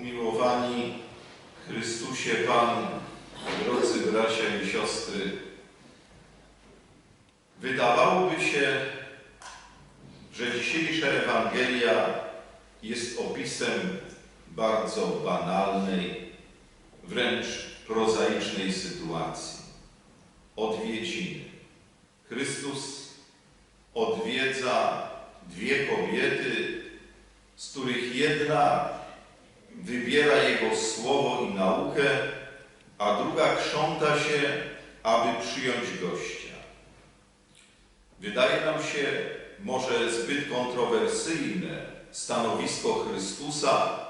Umiłowani Chrystusie Panu, drodzy bracia i siostry, wydawałoby się, że dzisiejsza Ewangelia jest opisem bardzo banalnej, wręcz prozaicznej sytuacji. Odwiedziny. Chrystus odwiedza dwie kobiety, z których jedna wybiera Jego słowo i naukę, a druga krząta się, aby przyjąć gościa. Wydaje nam się może zbyt kontrowersyjne stanowisko Chrystusa,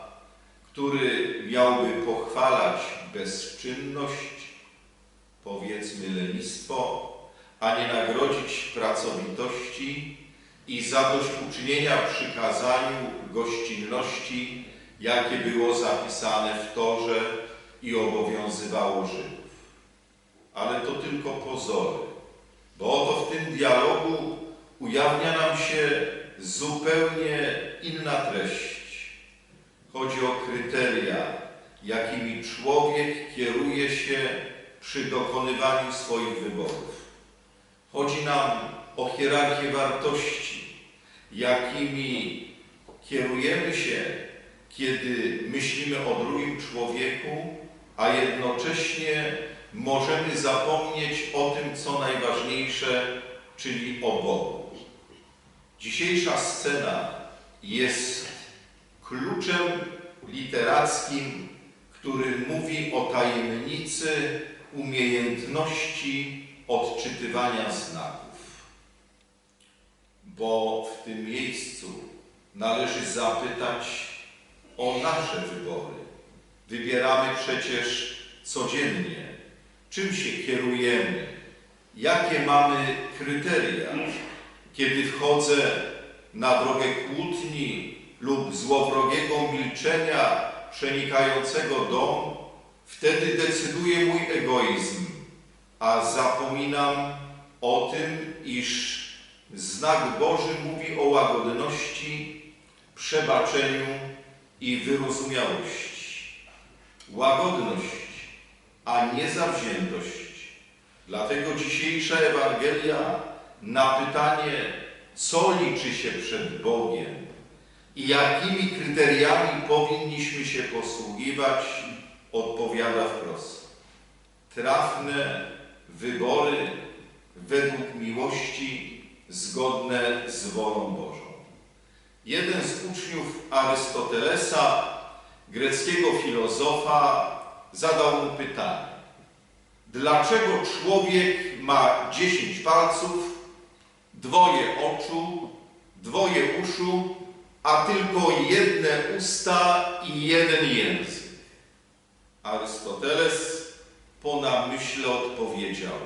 który miałby pochwalać bezczynność, powiedzmy lenistwo, a nie nagrodzić pracowitości i zadośćuczynienia przykazaniu gościnności, jakie było zapisane w Torze i obowiązywało Żydów. Ale to tylko pozory, bo oto w tym dialogu ujawnia nam się zupełnie inna treść. Chodzi o kryteria, jakimi człowiek kieruje się przy dokonywaniu swoich wyborów. Chodzi nam o hierarchię wartości, jakimi kierujemy się, kiedy myślimy o drugim człowieku, a jednocześnie możemy zapomnieć o tym, co najważniejsze, czyli o Bogu. Dzisiejsza scena jest kluczem literackim, który mówi o tajemnicy umiejętności odczytywania znaków. Bo w tym miejscu należy zapytać o nasze wybory. Wybieramy przecież codziennie, czym się kierujemy, jakie mamy kryteria, kiedy wchodzę na drogę kłótni lub złowrogiego milczenia przenikającego dom, wtedy decyduje mój egoizm, a zapominam o tym, iż znak Boży mówi o łagodności, przebaczeniu i wyrozumiałości. Łagodność, a nie zawziętość. Dlatego dzisiejsza Ewangelia na pytanie, co liczy się przed Bogiem i jakimi kryteriami powinniśmy się posługiwać, odpowiada wprost. Trafne wybory według miłości zgodne z wolą Bożą. Jeden z uczniów Arystotelesa, greckiego filozofa, zadał mu pytanie. Dlaczego człowiek ma dziesięć palców, dwoje oczu, dwoje uszu, a tylko jedne usta i jeden język? Arystoteles po namyśle odpowiedział,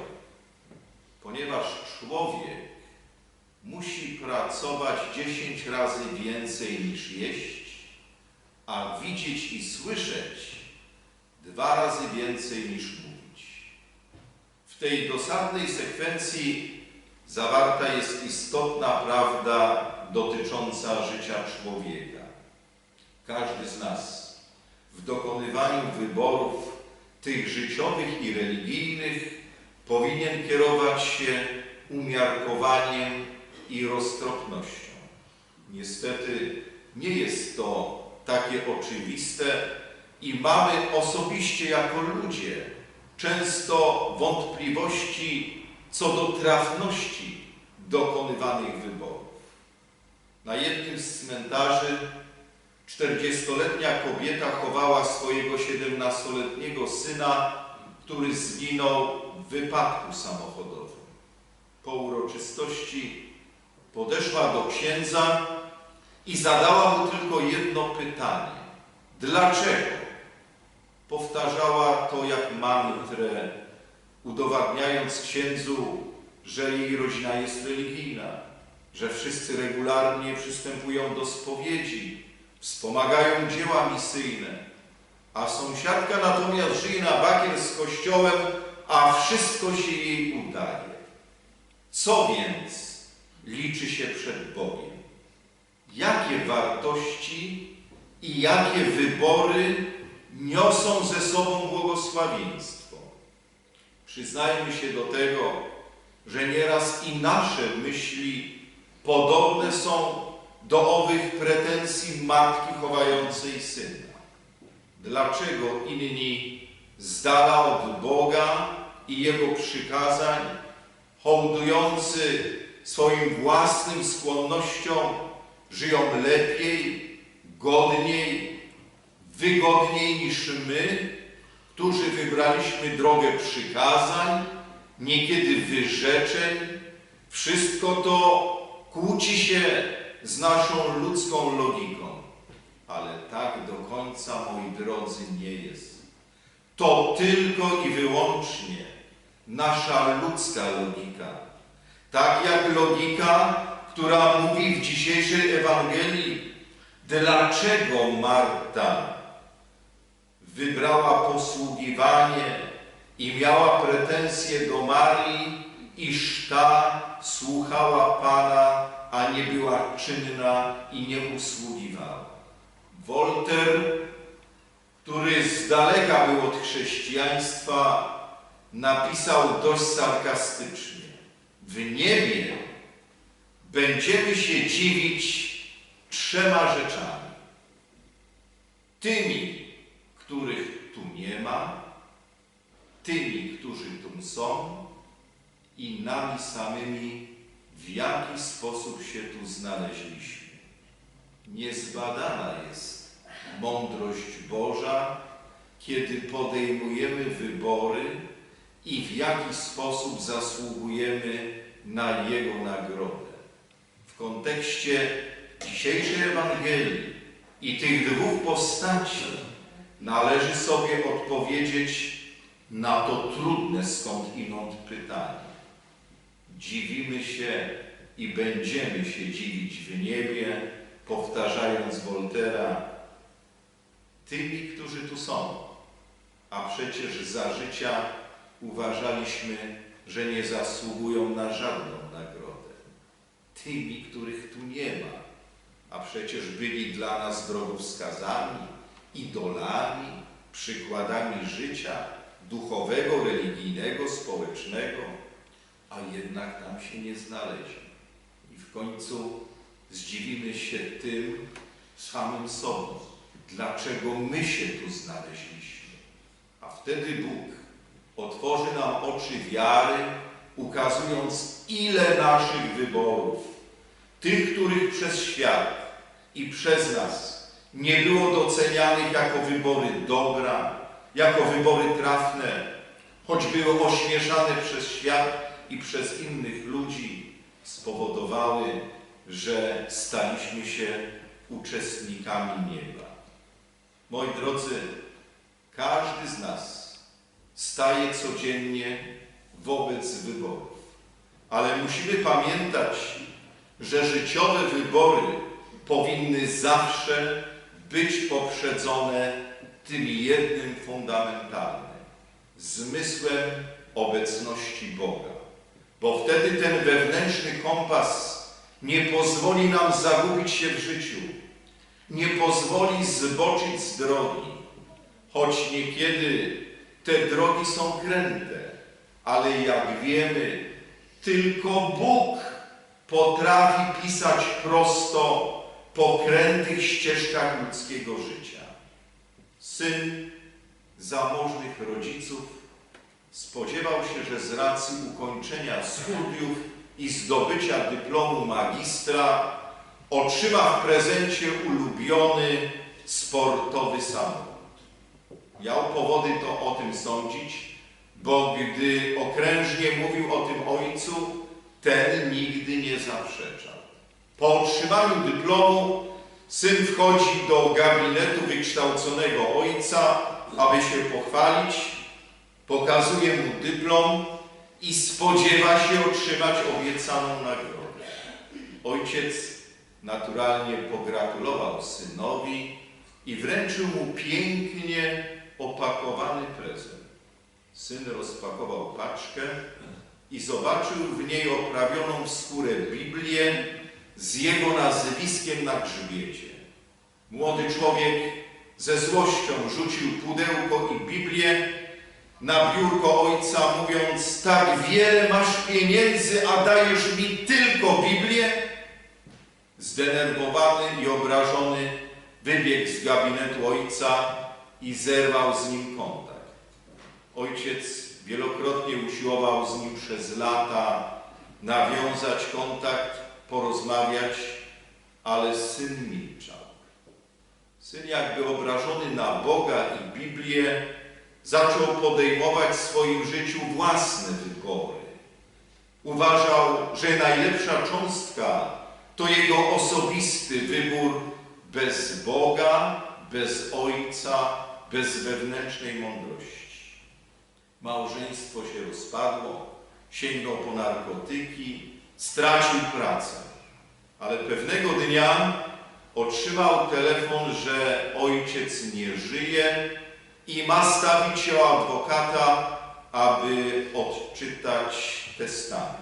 ponieważ człowiek musi pracować dziesięć razy więcej niż jeść, a widzieć i słyszeć dwa razy więcej niż mówić. W tej dosadnej sekwencji zawarta jest istotna prawda dotycząca życia człowieka. Każdy z nas w dokonywaniu wyborów tych życiowych i religijnych powinien kierować się umiarkowaniem i roztropnością. Niestety nie jest to takie oczywiste i mamy osobiście jako ludzie często wątpliwości co do trafności dokonywanych wyborów. Na jednym z cmentarzy czterdziestoletnia kobieta chowała swojego siedemnastoletniego syna, który zginął w wypadku samochodowym. Po uroczystości podeszła do księdza i zadała mu tylko jedno pytanie. Dlaczego? Powtarzała to jak mantrę, udowadniając księdzu, że jej rodzina jest religijna, że wszyscy regularnie przystępują do spowiedzi, wspomagają dzieła misyjne, a sąsiadka natomiast żyje na bakier z kościołem, a wszystko się jej udaje. Co więc liczy się przed Bogiem? Jakie wartości i jakie wybory niosą ze sobą błogosławieństwo. Przyznajmy się do tego, że nieraz i nasze myśli podobne są do owych pretensji matki chowającej syna. Dlaczego inni z dala od Boga i Jego przykazań, hołdujący swoim własnym skłonnościom, żyją lepiej, godniej, wygodniej niż my, którzy wybraliśmy drogę przykazań, niekiedy wyrzeczeń. Wszystko to kłóci się z naszą ludzką logiką. Ale tak do końca, moi drodzy, nie jest. To tylko i wyłącznie nasza ludzka logika. Tak jak logika, która mówi w dzisiejszej Ewangelii, dlaczego Marta wybrała posługiwanie i miała pretensje do Marii, iż ta słuchała Pana, a nie była czynna i nie usługiwała. Wolter, który z daleka był od chrześcijaństwa, napisał dość sarkastycznie. W niebie będziemy się dziwić trzema rzeczami. Tymi, których tu nie ma, tymi, którzy tu są i nami samymi, w jaki sposób się tu znaleźliśmy. Niezbadana jest mądrość Boża, kiedy podejmujemy wybory i w jaki sposób zasługujemy na Jego nagrodę. W kontekście dzisiejszej Ewangelii i tych dwóch postaci należy sobie odpowiedzieć na to trudne skąd inąd pytanie. Dziwimy się i będziemy się dziwić w niebie, powtarzając Woltera, tymi, którzy tu są, a przecież za życia uważaliśmy, że nie zasługują na żadną nagrodę. Tymi, których tu nie ma, a przecież byli dla nas drogowskazami, idolami, przykładami życia duchowego, religijnego, społecznego, a jednak tam się nie znaleźli. I w końcu zdziwimy się tym samym sobą, dlaczego my się tu znaleźliśmy. A wtedy Bóg otworzy nam oczy wiary, ukazując ile naszych wyborów, tych, których przez świat i przez nas nie było docenianych jako wybory dobra, jako wybory trafne, choć były ośmieszane przez świat i przez innych ludzi, spowodowały, że staliśmy się uczestnikami nieba. Moi drodzy, każdy z nas staje codziennie wobec wyborów, ale musimy pamiętać, że życiowe wybory powinny zawsze być poprzedzone tym jednym fundamentalnym zmysłem obecności Boga. Bo wtedy ten wewnętrzny kompas nie pozwoli nam zagubić się w życiu, nie pozwoli zboczyć z drogi, choć niekiedy te drogi są kręte, ale jak wiemy, tylko Bóg potrafi pisać prosto po krętych ścieżkach ludzkiego życia. Syn zamożnych rodziców spodziewał się, że z racji ukończenia studiów i zdobycia dyplomu magistra otrzyma w prezencie ulubiony sportowy samochód. Miał powody to o tym sądzić, bo gdy okrężnie mówił o tym ojcu, ten nigdy nie zaprzeczał. Po otrzymaniu dyplomu syn wchodzi do gabinetu wykształconego ojca, aby się pochwalić, pokazuje mu dyplom i spodziewa się otrzymać obiecaną nagrodę. Ojciec naturalnie pogratulował synowi i wręczył mu pięknie opakowany prezent. Syn rozpakował paczkę i zobaczył w niej oprawioną w skórę Biblię z jego nazwiskiem na grzbiecie. Młody człowiek ze złością rzucił pudełko i Biblię na biurko ojca, mówiąc: Tak wiele masz pieniędzy, a dajesz mi tylko Biblię? Zdenerwowany i obrażony wybiegł z gabinetu ojca i zerwał z nim kontakt. Ojciec wielokrotnie usiłował z nim przez lata nawiązać kontakt, porozmawiać, ale syn milczał. Syn, jakby obrażony na Boga i Biblię, zaczął podejmować w swoim życiu własne wybory. Uważał, że najlepsza cząstka to jego osobisty wybór bez Boga, bez Ojca, bez wewnętrznej mądrości. Małżeństwo się rozpadło, sięgnął po narkotyki, stracił pracę. Ale pewnego dnia otrzymał telefon, że ojciec nie żyje i ma stawić się u adwokata, aby odczytać testament.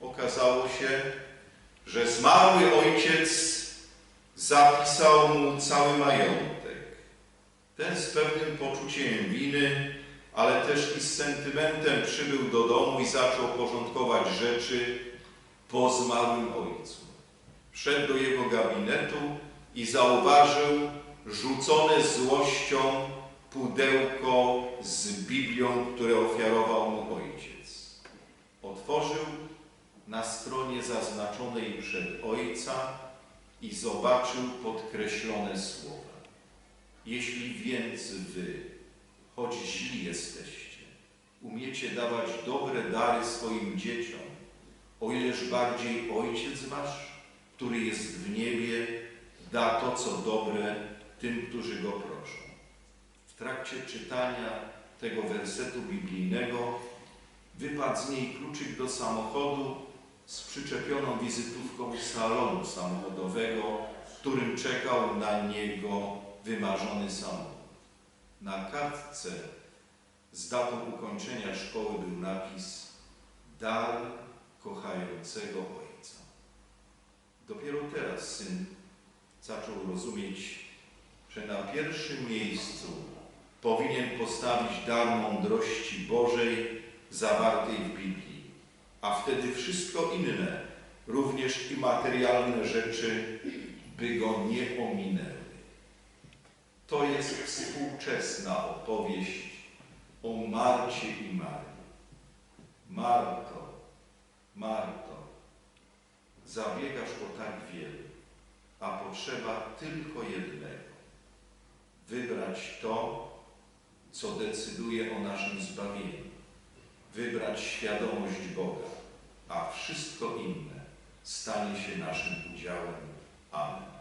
Okazało się, że zmarły ojciec zapisał mu cały majątek. Ten z pewnym poczuciem winy, ale też i z sentymentem przybył do domu i zaczął porządkować rzeczy po zmarłym ojcu. Wszedł do jego gabinetu i zauważył rzucone złością pudełko z Biblią, które ofiarował mu ojciec. Otworzył na stronie zaznaczonej przed ojca i zobaczył podkreślone słowa. Jeśli więc wy, choć źli jesteście, umiecie dawać dobre dary swoim dzieciom, o ileż bardziej Ojciec Wasz, który jest w niebie, da to, co dobre tym, którzy Go proszą. W trakcie czytania tego wersetu biblijnego wypadł z niej kluczyk do samochodu z przyczepioną wizytówką salonu samochodowego, w którym czekał na niego wymarzony samochód. Na kartce z datą ukończenia szkoły był napis Dar kochającego ojca. Dopiero teraz syn zaczął rozumieć, że na pierwszym miejscu powinien postawić dar mądrości Bożej zawartej w Biblii, a wtedy wszystko inne, również i materialne rzeczy, by go nie ominęły. To jest współczesna opowieść o Marcie i Marii. Marto, Marto, zabiegasz o tak wiele, a potrzeba tylko jednego. Wybrać to, co decyduje o naszym zbawieniu. Wybrać świadomość Boga, a wszystko inne stanie się naszym udziałem. Amen.